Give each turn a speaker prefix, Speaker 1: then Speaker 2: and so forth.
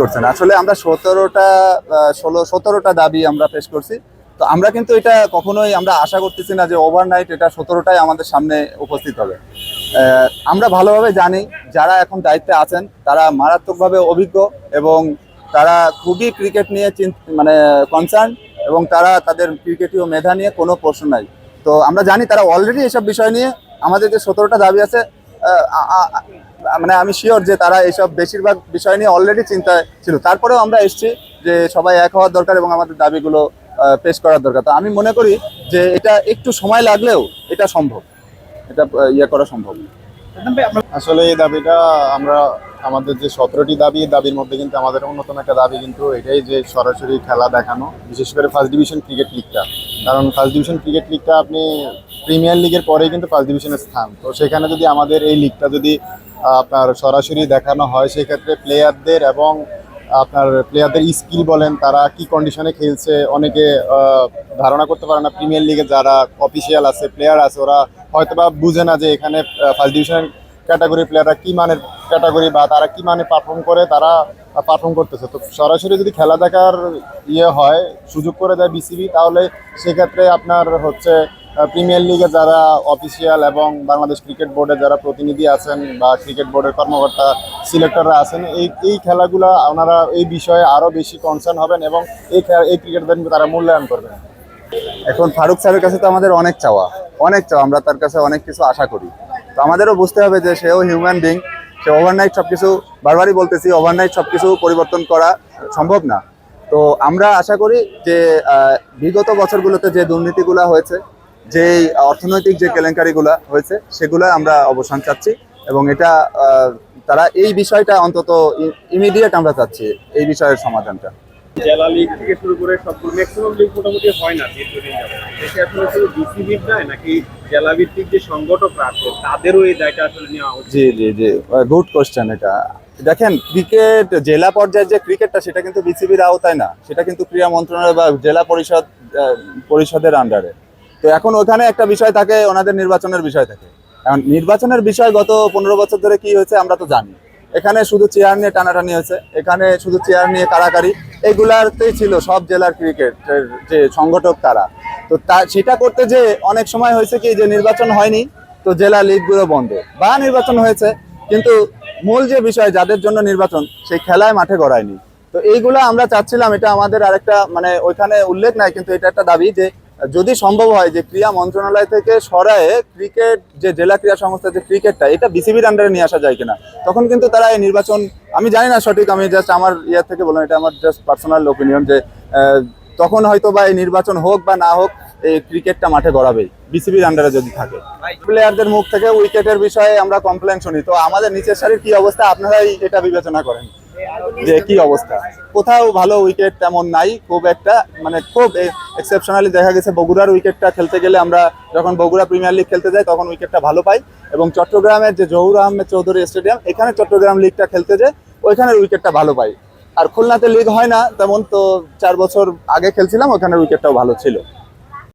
Speaker 1: করছেন। আসলে আমরা সতেরোটা ষোলো, সতেরোটা দাবি আমরা পেশ করছি। তো আমরা কিন্তু এটা কখনোই আমরা আশা করতেছি না যে ওভারনাইট এটা সতেরোটাই আমাদের সামনে উপস্থিত হবে। আমরা ভালোভাবে জানি যারা এখন দায়িত্বে আছেন, তারা মারাত্মকভাবে অভিজ্ঞ এবং তারা খুবই ক্রিকেট নিয়ে মানে কনসার্ন এবং তারা তাদের ক্রিকেটীয় মেধা নিয়ে কোনো প্রশ্ন নাই। তো আমরা জানি তারা অলরেডি এসব বিষয় নিয়ে আমাদের যে সতেরোটা দাবি আছে মানে আমি শিওর যে তারা এইসব বেশিরভাগ বিষয় নিয়ে অলরেডি চিন্তায় ছিল। তারপরেও আমরা এসছি যে সবাই এক হওয়ার দরকার এবং আমাদের দাবিগুলো পেশ করার দরকার। তো আমি মনে করি যে এটা একটু সময় লাগলেও এটা সম্ভব। এটা ইয়ে করা সম্ভব
Speaker 2: আসলে এই দাবিটা আমরা আমাদের যে সতেরোটি দাবি দাবির মধ্যে কিন্তু আমাদের অন্যতম একটা দাবি কিন্তু এটাই যে সরাসরি খেলা দেখানো, বিশেষ করে ফার্স্ট ডিভিশন ক্রিকেট লিগটা কারণ ফার্স্ট ডিভিশন ক্রিকেট লিগটা আপনি প্রিমিয়ার লিগের পরেই কিন্তু ফার্স্ট ডিভিশনের স্থান। তো সেখানে যদি আমাদের এই লিগটা যদি আপনার সরাসরি দেখানো হয়, সেক্ষেত্রে প্লেয়ারদের এবং, আপনার প্লেয়ারদের স্কিল বলেন, তারা কি কন্ডিশনে খেলছে, অনেকে ধারণা করতে পারে না। প্রিমিয়ার লিগে যারা অফিসিয়াল আছে প্লেয়ার আছে, ওরা হয়তোবা বুঝে না যে এখানে ফার্স্ট ডিভিশন ক্যাটাগরি প্লেয়াররা কি মানের ক্যাটাগরি বা তারা কি মানে পারফর্ম করে, তারা পারফর্ম করতেছে। তো সরাসরি যদি খেলা দেখার ইয়ে হয়, সুযোগ করে দেয় বিসিবি তাহলে সেক্ষেত্রে আপনার হচ্ছে প্রিমিয়ার লিগে যারা অফিসিয়াল এবং বাংলাদেশ ক্রিকেট বোর্ডের যারা প্রতিনিধি আছেন বা ক্রিকেট বোর্ডের কর্মকর্তা সিলেক্টররা আছেন, এই এই খেলাগুলো ওনারা এই বিষয়ে আরও বেশি কনসার্ন হবেন এবং এই এই ক্রিকেটদের তারা মূল্যায়ন করবেন।
Speaker 1: এখন ফারুক স্যারের কাছে তো আমাদের অনেক চাওয়া। অনেক চাওয়া, আমরা তার কাছে অনেক কিছু আশা করি। তো আমাদেরও বুঝতে হবে যে সেও হিউম্যান বিং সে ওভারনাইট সব কিছু বারবারই বলতেছি ওভারনাইট সব কিছু পরিবর্তন করা সম্ভব না। তো আমরা আশা করি যে বিগত বছরগুলোতে যে দুর্নীতিগুলো হয়েছে যে অর্থনৈতিক যে কেলেঙ্কারিগুলো হয়েছে, সেগুলো আমরা অবসান চাচ্ছি এবং এটা তারা এই বিষয়টা অন্তত ইমিডিয়েট আমরা চাচ্ছি, এই বিষয়ের সমাধানটা।
Speaker 3: জেলা লিগ থেকে শুরু করে সবগুলো ম্যাক্সিমাম লিগ মোটামুটি হয় না দীর্ঘদিন দেশে আসলে শুধু বিসিবির নাকি জেলা ভিত্তিক যে সংগঠকরা আছে, তাদেরও এই দায়টা আসলে নেওয়া
Speaker 1: জি জি জি। গুড কোশ্চেন এটা। দেখেন ক্রিকেট জেলা পর্যায়ের যে ক্রিকেটটা সেটা কিন্তু বিসিবির আওতায় না। সেটা কিন্তু ক্রীড়া মন্ত্রণালয় বা জেলা পরিষদ পরিষদের আন্ডারে তো এখন ওখানে একটা বিষয় থাকে, ওনাদের নির্বাচনের বিষয় থাকে। এখন নির্বাচনের বিষয় গত পনেরো বছর ধরে কি হয়েছে, আমরা তো জানি। এখানে শুধু চেয়ার নিয়ে টানাটানি হয়েছে। এখানে শুধু চেয়ার নিয়ে কারাকারি এগুলাতেই ছিল সব জেলার ক্রিকেটের যে সংগঠক তারা। তো তা সেটা করতে যে অনেক সময় হয়েছে কি, যে নির্বাচন হয়নি, তো জেলা লিগগুলো বন্ধ। বা নির্বাচন হয়েছে, কিন্তু মূল যে বিষয়, যাদের জন্য নির্বাচন, সেই খেলায় মাঠে গড়ায়নি। তো এইগুলো আমরা চাচ্ছিলাম, এটা আমাদের আরেকটা মানে ওইখানে উল্লেখ নাই, কিন্তু এটা একটা দাবি যে যদি সম্ভব হয় যে ক্রীড়া মন্ত্রণালয় থেকে সরায়ে ক্রিকেট, যে জেলা ক্রীড়া সংস্থা যে ক্রিকেটটা, এটা বিসিবির আন্ডারে নিয়ে আসা যায় কিনা। তখন কিন্তু তারা এই নির্বাচন, আমি জানি না সঠিক, আমি জাস্ট আমার ইয়ার থেকে বললাম, এটা আমার জাস্ট পার্সোনাল ওপিনিয়ন যে তখন হয়তো বা এই নির্বাচন হোক বা না হোক এই ক্রিকেটটা মাঠে গড়াবেই বিসিবির আন্ডারে যদি থাকে। প্লেয়ারদের মুখ থেকে উইকেটের বিষয়ে আমরা কমপ্লেন শুনি। তো আমাদের নিচের সারির কি অবস্থা? আপনারাই এটা বিবেচনা করেন যে কি অবস্থা। কোথাও ভালো উইকেট তেমন নাই খুব একটা মানে খুব এক্সেপশনালি দেখা গেছে বগুড়ার উইকেটটা খেলতে গেলে আমরা যখন বগুড়া প্রিমিয়ার লিগ খেলতে যাই তখন উইকেটটা ভালো পাই। এবং চট্টগ্রামের যে জহুর আহমেদ চৌধুরী স্টেডিয়াম এখানে চট্টগ্রাম লিগটা খেলতে যাই ওইখানের উইকেটটা ভালো পাই। আর খুলনাতে লিগ হয় না, তেমন তো চার বছর আগে খেলছিলাম, ওখানে উইকেটটাও ভালো ছিল।